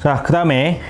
자, 그 다음에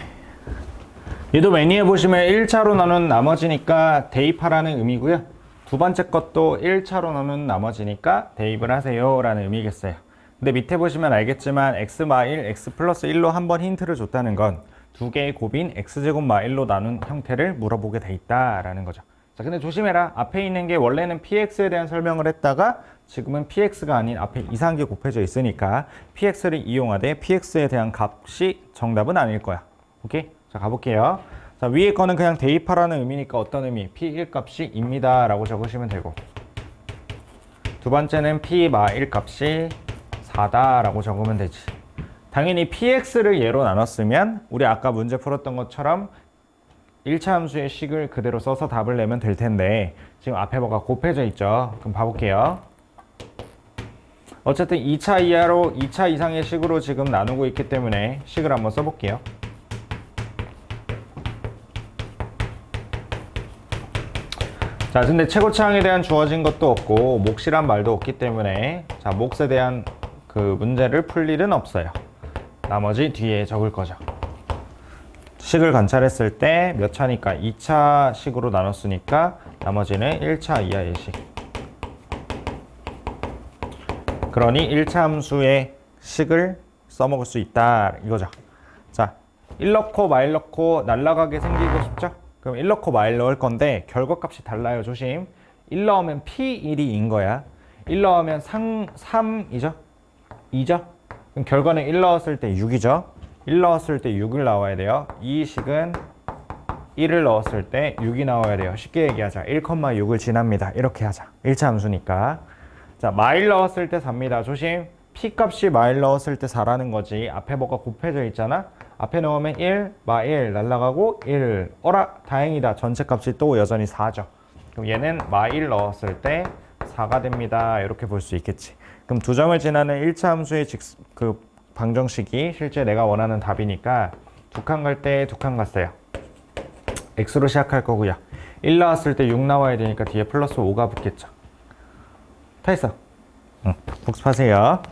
얘도 매니에 보시면 1차로 나눈 나머지니까 대입하라는 의미고요. 두 번째 것도 1차로 나눈 나머지니까 대입을 하세요 라는 의미겠어요. 근데 밑에 보시면 알겠지만 x 마일 x 플러스 1로 한 번 힌트를 줬다는 건 두 개의 곱인 x제곱 마일로 나눈 형태를 물어보게 돼 있다라는 거죠. 자, 근데 조심해라. 앞에 있는 게 원래는 px에 대한 설명을 했다가 지금은 px가 아닌 앞에 이상하게 곱해져 있으니까 px를 이용하되 px에 대한 값이 정답은 아닐 거야. 오케이? 자, 가볼게요. 자, 위에 거는 그냥 대입하라는 의미니까 어떤 의미? p1 값이 입니다. 라고 적으시면 되고 두 번째는 p 마 1 값이 4다 라고 적으면 되지. 당연히 px를 예로 나눴으면 우리 아까 문제 풀었던 것처럼 1차 함수의 식을 그대로 써서 답을 내면 될 텐데 지금 앞에 뭐가 곱해져 있죠. 그럼 봐볼게요. 어쨌든 2차 이하로 2차 이상의 식으로 지금 나누고 있기 때문에 식을 한번 써볼게요. 자, 근데 최고차항에 대한 주어진 것도 없고 몫이란 말도 없기 때문에 자, 몫에 대한 그 문제를 풀 일은 없어요. 나머지 뒤에 적을 거죠. 식을 관찰했을 때 몇 차니까 2차 식으로 나눴으니까 나머지는 1차 이하의 식. 그러니 1차 함수의 식을 써먹을 수 있다 이거죠. 자, 1 넣고 마일 넣고 날라가게 생기고 싶죠? 그럼 1 넣고 마일 넣을 건데 결과값이 달라요. 조심. 1 넣으면 P1이 인 거야. 1 넣으면 상, 3이죠? 2죠? 그럼 결과는 1 넣었을 때 6이죠? 1 넣었을 때 6을 나와야 돼요. 이 식은 1을 넣었을 때 6이 나와야 돼요. 쉽게 얘기하자. 1,6을 지납니다. 이렇게 하자. 1차 함수니까. 자, 마일 넣었을 때 4입니다. 조심. p 값이 마일 넣었을 때 4라는 거지. 앞에 뭐가 곱해져 있잖아. 앞에 넣으면 1, 마일 날라가고 1. 어라, 다행이다. 전체 값이 또 여전히 4죠. 그럼 얘는 마일 넣었을 때 4가 됩니다. 이렇게 볼 수 있겠지. 그럼 두 점을 지나는 1차 함수의 직, 그 방정식이 실제 내가 원하는 답이니까 두 칸 갈 때 두 칸 갔어요. x로 시작할 거고요. 1 나왔을 때 6 나와야 되니까 뒤에 플러스 5가 붙겠죠. 다 했어. 응, 복습하세요.